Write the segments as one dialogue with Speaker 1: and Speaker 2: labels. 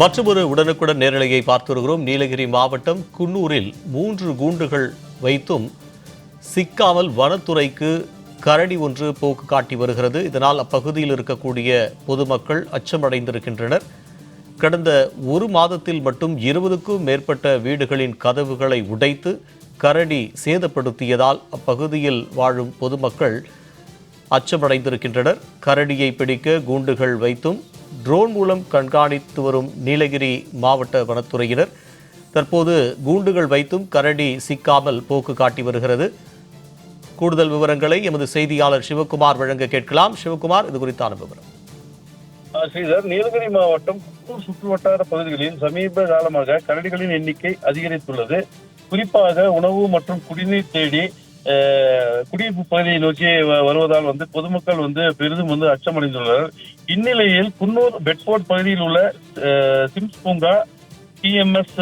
Speaker 1: மற்றொரு உடனுக்குடன் நேரலையை பார்த்து வருகிறோம். நீலகிரி மாவட்டம் குன்னூரில் மூன்று கூண்டுகள் வைத்தும் சிக்காமல் வனத்துறைக்கு கரடி ஒன்று போக்கு காட்டி வருகிறது. இதனால் அப்பகுதியில் இருக்கக்கூடிய பொதுமக்கள் அச்சமடைந்திருக்கின்றனர். கடந்த ஒரு மாதத்தில் மட்டும் இருபதுக்கும் மேற்பட்ட வீடுகளின் கதவுகளை உடைத்து கரடி சேதப்படுத்தியதால் அப்பகுதியில் வாழும் பொதுமக்கள் அச்சமடைந்திருக்கின்றனர். கரடியை பிடிக்க கூண்டுகள் வைத்தும் ட்ரோன் மூலம் கண்காணித்து வரும் நீலகிரி மாவட்ட வனத்துறையினர் தற்போது கூண்டுகள் வைத்தும் கரடி சிக்காமல் போக்கு காட்டி வருகிறது. கூடுதல் விவரங்களை எமது செய்தியாளர் சிவகுமார் வழங்க கேட்கலாம். சிவகுமார் இது குறித்தான விவரம்.
Speaker 2: ஸ்ரீதர் நீலகிரி மாவட்டம் சுற்றுவட்டார பகுதிகளில் சமீப காலமாக கரடிகளின் எண்ணிக்கை அதிகரித்துள்ளது. குறிப்பாக உணவு மற்றும் குடிநீர் தேடி அஹ், குடியிருப்பு பகுதியை நோக்கி வ- வருவதால் வந்து பொதுமக்கள் வந்து பெரிதும் வந்து அச்சமடைந்துள்ளனர். இந்நிலையில் குன்னூர் பெட்ஃபோர்ட் பகுதியில் உள்ள சிம்ஸ் பூங்கா டிஎம்எஸ்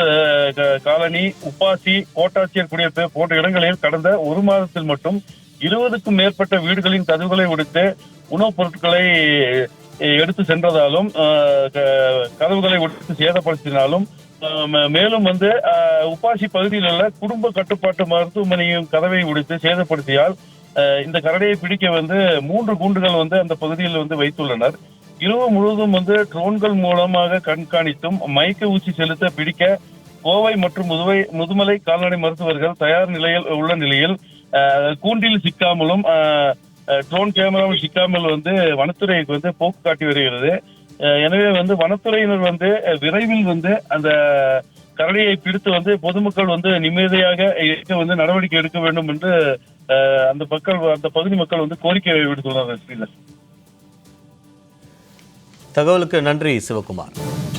Speaker 2: காலனி உப்பாசி கோட்டாட்சியர் குடியிருப்பு போன்ற இடங்களில் கடந்த ஒரு மாதத்தில் மட்டும் இருபதுக்கும் மேற்பட்ட வீடுகளின் கதவுகளை உடைத்து உணவுப் பொருட்களை எடுத்து சென்றதாலும் க- கதவுகளை உடைத்து சேதப்படுத்தினாலும் மேலும் வந்து உப்பாசி பகுதியில் உள்ள குடும்ப கட்டுப்பாட்டு மருத்துவமனையின் கதவை உடைத்து சேதப்படுத்தியால் இந்த கரடியை பிடிக்க வந்து மூன்று கூண்டுகள் வந்து அந்த பகுதியில் வந்து வைத்துள்ளனர். இரவு முழுவதும் வந்து ட்ரோன்கள் மூலமாக கண்காணித்தும் மயக்க ஊசி செலுத்த பிடிக்க கோவை மற்றும் முதுவை முதுமலை கால்நடை மருத்துவர்கள் தயார் நிலையில் உள்ள நிலையில் கூண்டில் சிக்காமலும் ட்ரோன் கேமராவில் சிக்காமல் வந்து வனத்துறைக்கு வந்து போக்கு காட்டி வருகிறது. எனவே வந்து வனத்துறையினர் வந்து விரைவில் வந்து அந்த கரடியை பிடித்து வந்து பொதுமக்கள் வந்து நிம்மதியாக இருக்க வந்து நடவடிக்கை எடுக்க வேண்டும் என்று அந்த மக்கள் அந்த பகுதி மக்கள் வந்து கோரிக்கை விடுத்துள்ளனர்
Speaker 1: தகவலுக்கு நன்றி சிவகுமார்.